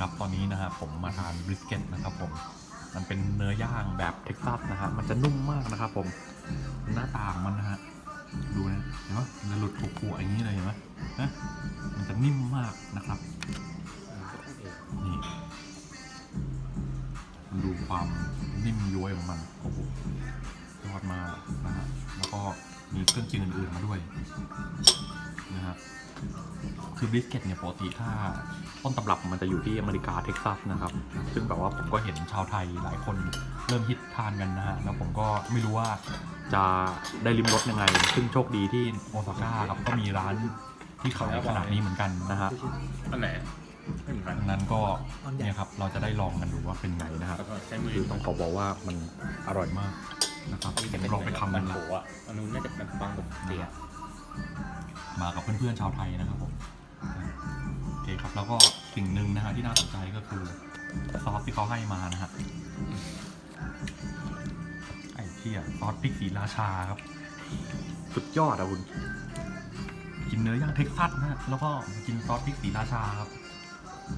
ครับตอนนี้นะฮะผมมาทานบริสเกตนะครับผมมันเป็นเนื้อย่างแบบเท็กซัสนะฮะมันจะนุ่มมากนะครับผมหน้าตาของมันนะฮะดูนะเห็นไหมมันจะหลุดผัวอย่างนี้เลยเห็นไหมนะมันจะนิ่มมากนะครับนี่ดูความนิ่มย้วยของมันโอ้โหยอดมากนะฮะแล้วก็มีเครื่องเคียงอื่นๆมาด้วย คือบริสเกตเนี่ยปกติถ้าต้นตำรับมันจะอยู่ที่อเมริกาเท็กซัสนะครับ ซึ่งแบบว่าผมก็เห็นชาวไทยหลายคนเริ่มฮิตทานกันนะฮะแล้วผมก็ไม่รู้ว่าจะได้ริมรสยังไง ซึ่งโชคดีที่โอซาก้าครับก็มีร้านที่ขายขนาดนี้เหมือนกันนะฮะอันไหนไม่เหมือนกันดังนั้นก็เนี่ยครับเราจะได้ลองกันดูว่าเป็นไงนะครับแล้วก็ใช้มือคือต้องขอบอกว่ามันอร่อยมากนะครับผมลองไปทำมัมันนโถละอะอันนู้นน่าจะเป็นบางปกติอะมากับเพื่อนๆชาวไทยนะครับผม โอเคครับแล้วก็สิ่งหนึ่งนะฮะที่น่าสนใจก็คือซอสที่เขาให้มานะฮะไอ้เที่ยซอสพริกสีราชาครับ สุดยอดอะคุณกินเนื้อย่างเท็กซัสนะฮะแล้วก็กินซอสพริกสีราชาครับ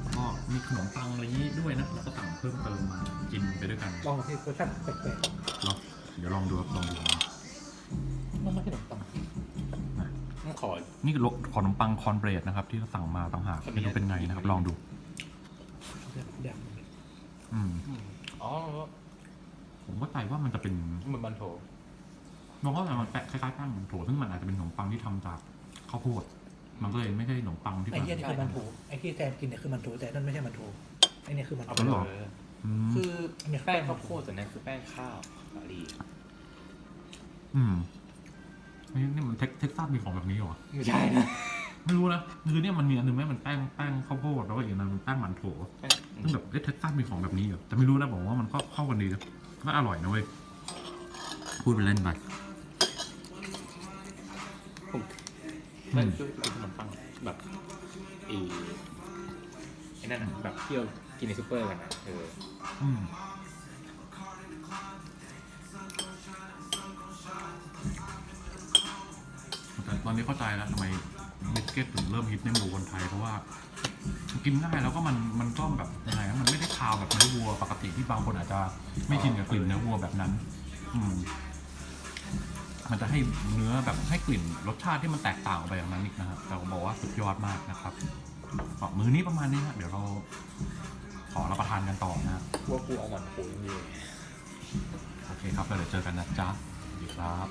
แล้วก็มีขนมปังอะไรนี้ด้วยนะแล้วก็สั่งเพิ่มเติมมากินไปด้วยกันลองที่รสชาติแปลกเนาะเดี๋ยวลองดูครับลองดู ต้องขอนี่คือขนมปังคอนเบรดนะครับ ที่เราสั่งมาต่างหากขออนุญาตไม่รู้เป็นไงนะครับ ลองดูเดี๋ยวอืม อ๋อผมก็ใจว่ามันจะเป็นเหมือนบันโถมองว่ามันแปะคล้ายๆแป้งหมูโถซึ่งมันอาจจะเป็นขนมปังที่ทำจากข้าวโพดมันก็เลยไม่ใช่ขนมปังที่ไอ้แบบเหี้ยนี่คือมันถูไอ้ที่แซนกินเนี่ยคือมันถูแต่นั่นไม่ใช่มันถูไอ้เนี่ยคือมันเอาถูไปหรอเลยอืมคือแป้งข้าวโพดแต่นั่นคือแป้งข้าวสาลีอืม นี่นี่มันเท็กเท็กซัสมีของแบบนี้เหรอ ไม่ใช่นะไม่รู้นะคือเนี่ยมันมีอันหนึงแม่มันแป้งแป้งข้าวโพดแล้วก็อีกอันนึงมันแป้งมันโถแป้งซึ่งแบบเอ๊ะเท็กซัสมีของแบบนี้เหรอแต่ไม่รู้นะบอกว่ามันก็เข้ากันดีนะน่าอร่อยนะเว้ยพูดไปเล่นไปแป้งคือขนมปังแบบอีไอ้นั่นน่ะแบบที่เรากินในซูเปอร์กันนะเอออืม อนนี้เข้าใจแล้วทำไมบิสเก็ตถึงเริ่มฮิตในหมู่คนไทยเพราะว่ากินง่ายแล้วก็มันมันก็แบบยังไงนะมันไม่ได้คาวแบบเนื้อวัวปกติที่บางคนอาจจะไม่ชินกับกลิ่นเนื้อวัวแบบนั้น อืม มันจะให้เนื้อแบบให้กลิ่นรสชาติที่มันแตกต่างออกไปอย่างนั้นอีกนะครับแต่ผมบอกว่าสุดยอดมากนะครับก็มือนี้ประมาณนี้นะเดี๋ยวเราขอรับประทานกันต่อนะพวกกูเอาหวานโถอย่างนี้เลยโอเคครับแล้วเดี๋ยวเจอกันนะจ๊ะสวัสดีครับ